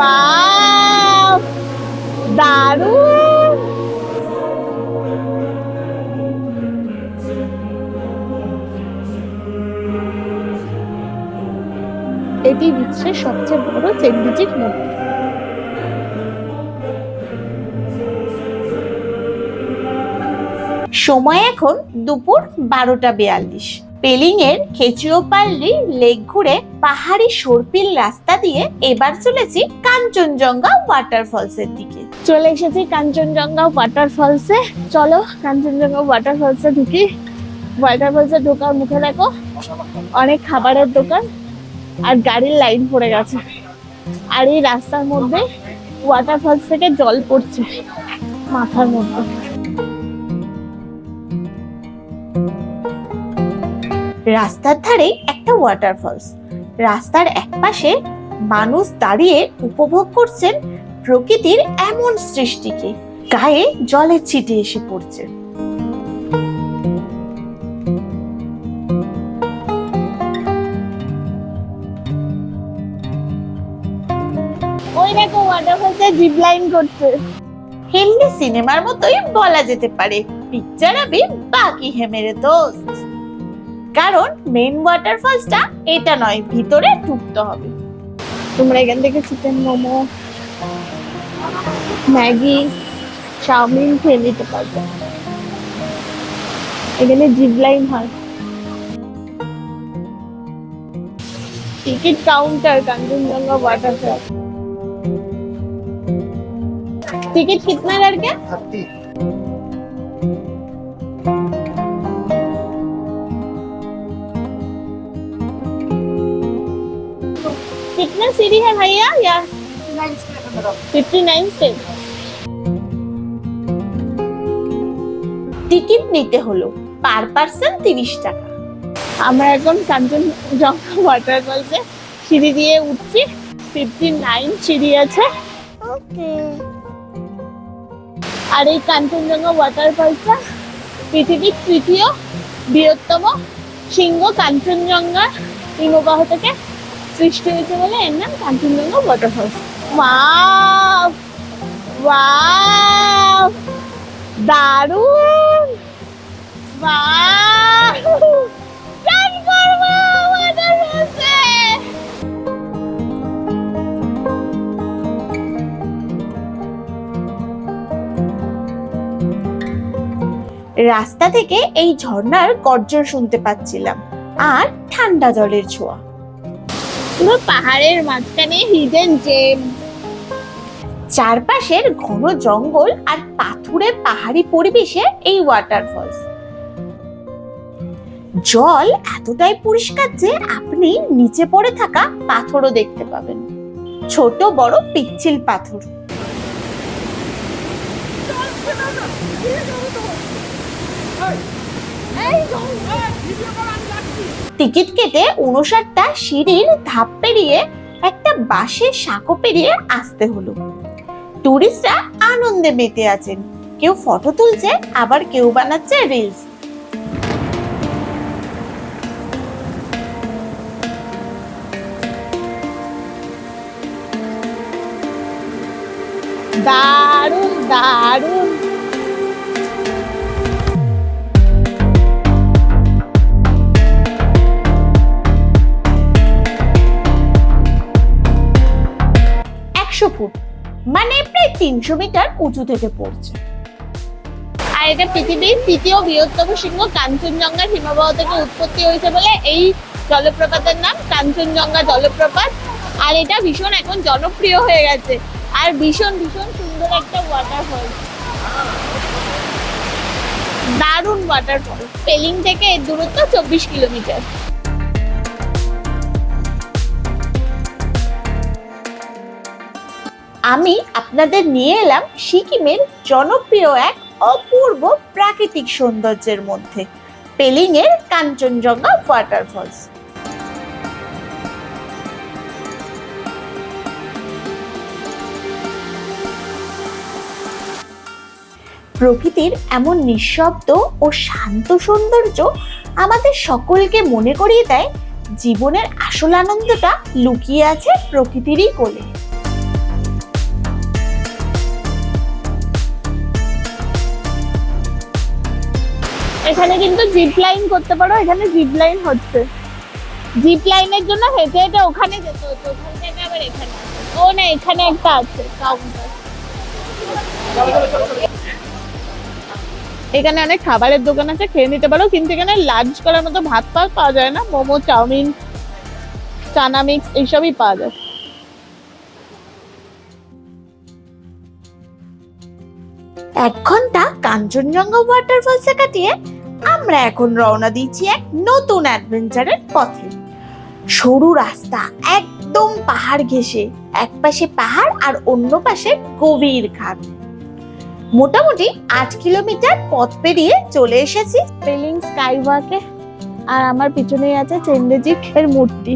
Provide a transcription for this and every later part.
Wow দারুণ এটি বিশ্বের সবচেয়ে বড় চেন্ডিজির মন্দির সময় এখন দুপুর বারোটা বিয়াল্লিশ। পেলিং এর খেচিওপাল্লি লেক ঘুরে পাহাড়ি সর্পিল রাস্তা দিয়ে এবার চলেছি কাঞ্চনজঙ্ঘা ওয়াটারফলস এর দিকে। চলে এসেছি কাঞ্চনজঙ্ঘা ওয়াটারফলসে চলো কাঞ্চনজঙ্ঘা ওয়াটারফলসে ঢুকি। ওয়াটারফলসে ঢোকার মুখে দেখো, অনেক খাবারের দোকান আর গাড়ির লাইন পড়ে গেছে। আর এই রাস্তার মধ্যে ওয়াটারফলস থেকে জল পড়ছে, মাথার মধ্যে। রাস্তার ধারে একটা ওয়াটারফলস রাস্তার একপাশে মানুষ দাঁড়িয়ে উপভোগ করছেন প্রকৃতির এমন সৃষ্টিকে। গায়ে জলের ছিটে এসে পড়ছে। ওই দেখো ওয়াটারফলসে জিপ লাইন করছে। হিন্দি সিনেমার মতোই বলা যেতে পারে পিকচার আবি বাকি হে মেরে দোস্ত। কারণ মেন ওয়াটারফলসটা এটা নয় ভিতরে ঢুকতে হবে তোমরা এখান থেকে চিকেন মোমো ম্যাগি চাউমিন খেয়ে নিতে পারবে এখানে জিপ লাইন হয় ticket counter Kanchenjunga waterfall ticket कितना लड़के कितना सीढ़ी है भैया या फिफ्टी नाइन स्टेप টিকিট নিতে হলো পার পার্সন তিরিশ টাকা আমরা এখন কাঞ্চনজঙ্ঘা ওয়াটারফলসে সিঁড়ি দিয়ে উঠছি ফিফটি নাইন সিঁড়ি আছে আর এই কাঞ্চনজঙ্ঘা ওয়াটারফলসটা পৃথিবীর তৃতীয় বৃহত্তম সিংহ কাঞ্চনজঙ্ঘা হিমবাহ থেকে সৃষ্টি হয়েছে বলে এর নাম কাঞ্চনজঙ্ঘা ওয়াটারফলস ওয়াও ওয়াও দারুণ! রাস্তা থেকে এই ঝর্ণার গর্জন শুনতে পাচ্ছিলাম। আর ঠান্ডা জলের ছোঁয়া। পুরো পাহাড়ের মাঝখানে হিডেন জেম চারপাশের ঘন জঙ্গল আর পাথুরে পাহাড়ি পরিবেশে এই ওয়াটারফলস জল এতটাই পরিষ্কার যে আপনি নিচে পড়ে থাকা পাথরও দেখতে পাবেন। ছোট, বড় পিচ্ছিল পাথর। টিকিট কেটে উনষাটটা সিঁড়ির ধাপ পেরিয়ে একটা বাঁশের সাঁকো পেরিয়ে আসতে হলো। টুরিস্টরা আনন্দে মেতে আছেন। কেউ ফটো তুলছে, আবার কেউ বানাচ্ছে রিলস দারুণ দারুণ। একশো ফুট মানে প্রায় তিনশো মিটার উঁচু থেকে পড়ছে। আর এটা পৃথিবীর তৃতীয় বৃহত্তম সিংহ কাঞ্চনজঙ্ঘার হিমবাহ থেকে উৎপত্তি হয়েছে বলে এই জলপ্রপাতের নাম কাঞ্চনজঙ্ঘা জলপ্রপাত। আর এটা ভীষণ এখন জনপ্রিয় হয়ে গেছে। আর ভীষণ ভীষণ সুন্দর একটা ওয়াটারফল দারুণ ওয়াটারফল পেলিং থেকে এর দূরত্ব চব্বিশ কিলোমিটার। আমি আপনাদের নিয়ে এলাম সিকিমের জনপ্রিয় এক অপূর্ব প্রাকৃতিক সৌন্দর্যের মধ্যে পেলিং এর কাঞ্চনজঙ্ঘা ওয়াটারফলস প্রকৃতির এমন নিঃশব্দ ও শান্ত সৌন্দর্য আমাদের সকলকে মনে করিয়ে দেয়, জীবনের আসল আনন্দটা লুকিয়ে আছে প্রকৃতিরই কোলে। এখানে কিন্তু জিপ লাইন করতে পারো, এখানে জিপ লাইন হচ্ছে। জিপ লাইনের জন্য হেঁটে হেঁটে ওখানে যেতে হতো ওখান থেকে আবার এখানে ও না, এখানে একটা আছে এখানে অনেক খাবারের দোকান আছে, খেয়ে নিতে পারো, কিন্তু এখানে লাঞ্চ করার মতো ভাত পাত পাওয়া যায় না। মোমো, চাউমিন, চানা মিক্স এইসবই পাওয়া যায়। এক ঘণ্টা কাঞ্চনজঙ্ঘা ওয়াটারফলসে কাটিয়ে আমরা এখন রওনা দিচ্ছি এক নতুন অ্যাডভেঞ্চারের পথে। সরু রাস্তা একদম পাহাড় ঘেঁষে এক পাশে পাহাড় আর অন্য পাশে গভীর খাদ মোটামুটি আট কিলোমিটার পথ পেরিয়ে চলে এসেছি। পেলিং স্কাই ওয়াকে আর আমার পিছনেই আছে চেন্দেজিক এর মূর্তি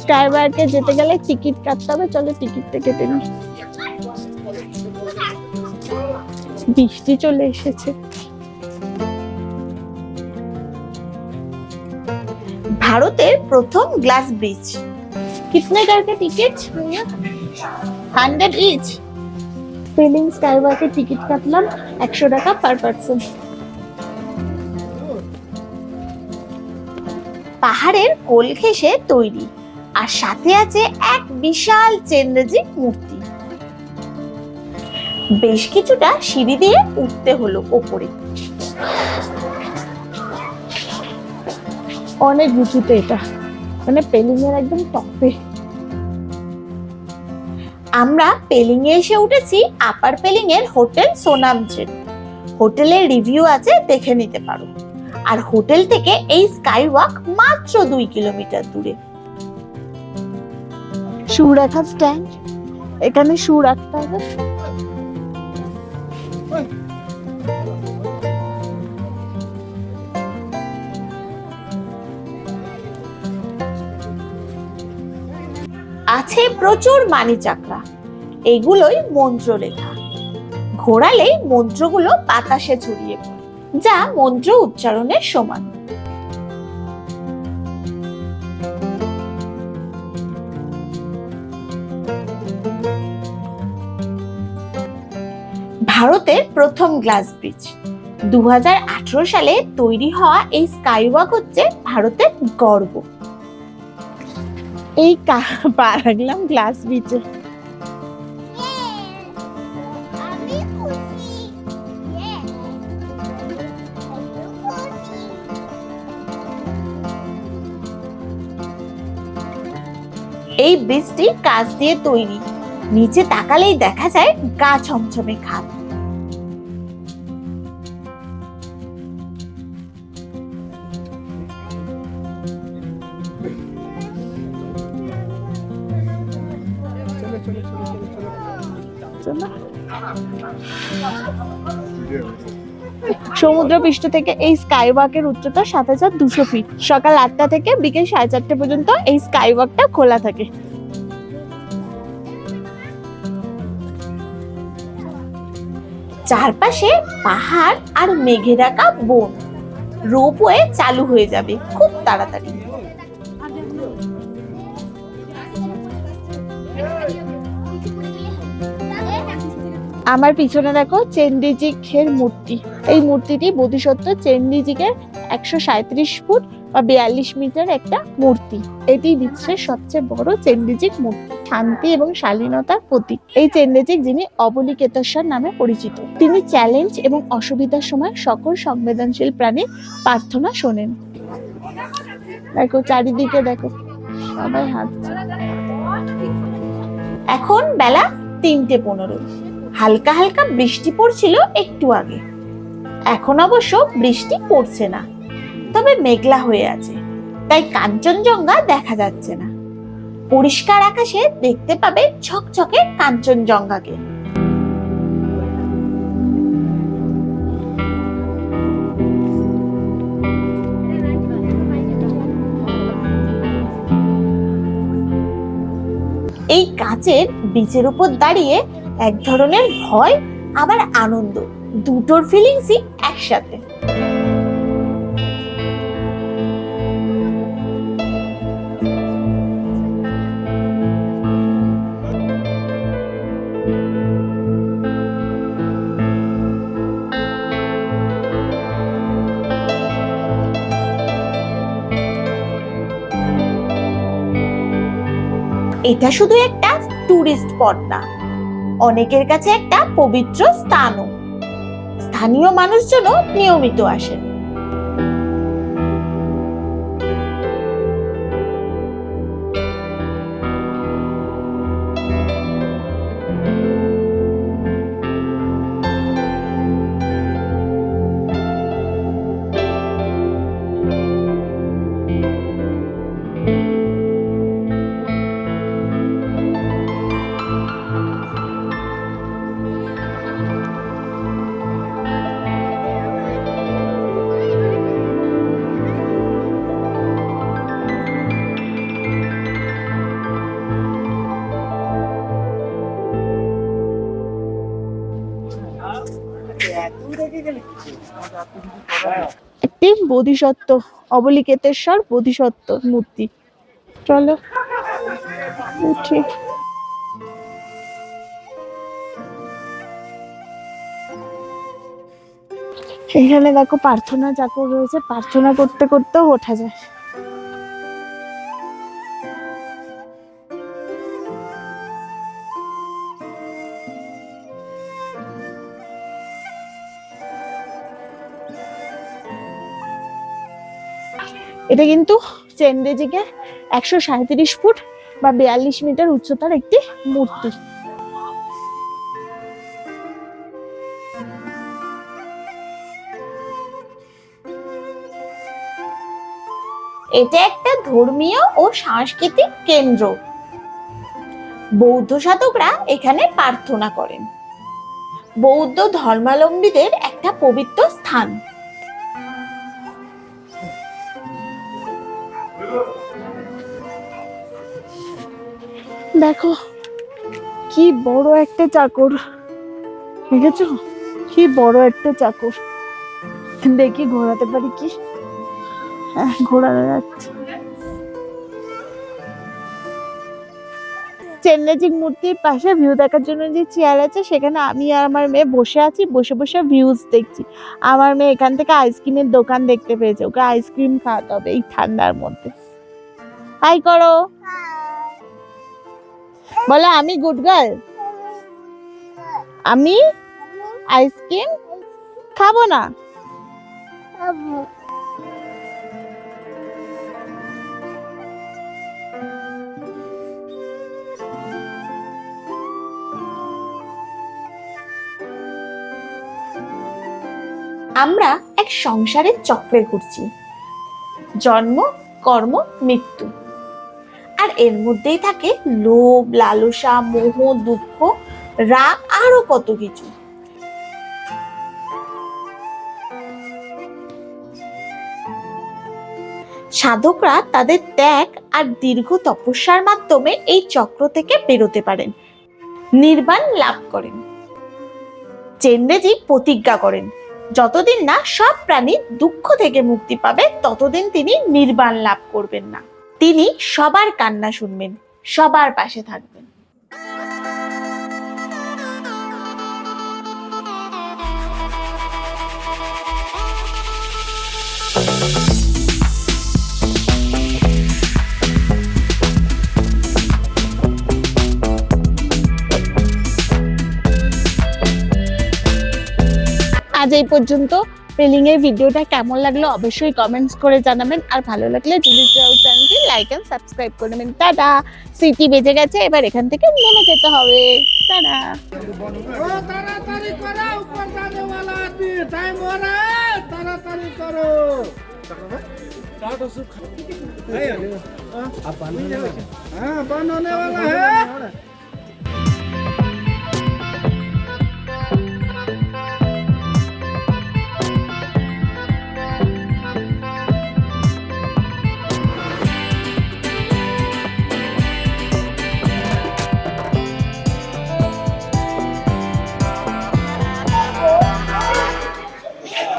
স্কাই ওয়াকে যেতে গেলে টিকিট কাটতে হবে চলো টিকিটটা কেটে নিই। বৃষ্টি চলে এসেছে ভারতের প্রথম গ্লাস ব্রিজ कितने करके ticket hundred each Pelling sky ওয়াকে টিকিট কাটলাম একশো টাকা পার পার্সন পাহাড়ের কোল ঘেঁষে তৈরি আর সাথে আছে এক বিশাল চেন্দ্রজিক মূর্তি বেশ কিছুটা সিঁড়ি দিয়ে উঠতে হলো ওপরে। অনেক উঁচুতে এটা। মানে পেলিং এর একদম টপে। আমরা পেলিং এ এসে উঠেছি আপার পেলিং এর হোটেল সোনাম ট্রেন হোটেলের রিভিউ আছে দেখে নিতে পারো। আর হোটেল থেকে এই স্কাই ওয়াক মাত্র দুই কিলোমিটার দূরে। শু রাখার স্ট্যান্ড এখানে শু রাখতে হবে আছে প্রচুর মানি চাকরা এগুলোই মন্ত্র লেখা ঘোরালে মন্ত্রগুলো বাতাসে ছড়িয়ে পড়ে, যা মন্ত্র উচ্চারণের সমান। ভারতের প্রথম গ্লাস ব্রিজ। দু হাজার আঠারো সালে তৈরি হওয়া এই স্কাইওয়াক হচ্ছে ভারতের গর্ব। এই পা গ্লাস. খুশি এই ব্রিজটি কাঁচ দিয়ে তৈরি। নিচে তাকালেই দেখা যায় গা ছমছমে খাদ চলো। সমুদ্র পৃষ্ঠ থেকে এই স্কাই ওয়াকের উচ্চতা সাত হাজার দুশো ফিট সকাল আটটা থেকে বিকেল সাড়ে চারটে পর্যন্ত এই স্কাই ওয়াকটা খোলা থাকে। চারপাশে পাহাড় আর মেঘে ঢাকা বন। রোপওয়ে চালু হয়ে যাবে খুব তাড়াতাড়ি। আমার পিছনে দেখো চেন্ডিজিকের মূর্তি। এই মূর্তিটি বোধিসত্ত্ব চেন্ডিজিকের একশো সাঁত্রিশ ফুট বা বিয়াল্লিশ মিটার একটা মূর্তি। এটি বিশ্বের সবচেয়ে বড় চেন্ডিজিক মূর্তি। শান্তি এবং শালীনতার প্রতীক। এই চেন্ডিজিক যিনি অবলিকেতস্বর নামে পরিচিত। তিনি চ্যালেঞ্জ এবং অসুবিধার সময় সকল সংবেদনশীল প্রাণীর প্রার্থনা শোনেন। দেখো চারিদিকে দেখো, সবাই হাঁটছে। এখন বেলা তিনটে পনেরো। হালকা হালকা বৃষ্টি পড়ছিল একটু আগে। এখন অবশ্য বৃষ্টি পড়ছে না, তবে মেঘলা হয়ে আছে, তাই কাঞ্চনজঙ্ঘা দেখা যাচ্ছে না। পরিষ্কার আকাশে দেখতে পাবে ঝকঝকে কাঞ্চনজঙ্ঘাকে। এই কাচের বীজের উপর দাঁড়িয়ে এক ধরনের ভয় আবার আনন্দ। দুটোর ফিলিংসই একসাথে। এটা শুধু একটা ট্যুরিস্ট স্পট না। অনেকের কাছে একটা পবিত্র স্থানও। স্থানীয় মানুষজনও নিয়মিত আসেন। একটি বোধিসত্ত্ব অবলিকেতেশ্বর মূর্তি। চলো, উঠি। এখানে দেখো প্রার্থনা চাকর রয়েছে প্রার্থনা করতে করতেও ওঠা যায়। এটা কিন্তু চেন্দেজিকে একশো সাঁত্রিশ ফুট বা বিয়াল্লিশ মিটার উচ্চতার একটি মূর্তি। এটা একটা ধর্মীয় ও সাংস্কৃতিক কেন্দ্র। বৌদ্ধ সাধকরা এখানে প্রার্থনা করেন। বৌদ্ধ ধর্মাবলম্বীদের একটা পবিত্র স্থান। দেখো, কি বড় একটা চাকর। দেখেছ? কি বড় একটা চাকর। দেখি ঘোরাতে পারি কি? হ্যাঁ ঘোরানো যাচ্ছে। চেন্নাইজিক মূর্তির পাশে ভিউ দেখার জন্য যে চেয়ার আছে, সেখানে আমি আর আমার মেয়ে বসে আছি, বসে বসে ভিউজ দেখছি। আমার মেয়ে এখান থেকে আইসক্রিমের দোকান দেখতে পেয়েছে। ওকে আইসক্রিম খাওয়াতে হবে এই ঠান্ডার মধ্যে। হাই করো বলো, আমি গুড গার্ল আমি আইসক্রিম খাব না। আমরা এক সংসারের চক্রে ঘুরছি। জন্ম, কর্ম, মৃত্যু। আর এর মধ্যেই থাকে লোভ, লালসা, মোহ, দুঃখ, রাগ, আরও কত কিছু। সাধকরা তাদের ত্যাগ আর দীর্ঘ তপস্যার মাধ্যমে এই চক্র থেকে বেরোতে পারেন, নির্বাণ লাভ করেন চেন্ডেজি প্রতিজ্ঞা করেন, যতদিন না সব প্রাণী দুঃখ থেকে মুক্তি পাবে, ততদিন তিনি নির্বাণ লাভ করবেন না। তিনি সবার কান্না শুনবেন সবার পাশে থাকবেন। আজ এই পর্যন্ত। পেলিং এর ভিডিওটা কেমন লাগলো অবশ্যই কমেন্টস করে জানাবেন আর ভালো লাগলে টুরিস্ট চ্যানেলটি লাইক এন্ড সাবস্ক্রাইব করে নেবেন টাটা সিটি বেজে গেছে এবার এখান থেকে নেমে যেতে হবে টাটা ओ ताड़ाताड़ी करो ऊपर जाने वाला आदमी टाइम हो रहा है ताड़ाताड़ी करो हाँ बंद होने वाला है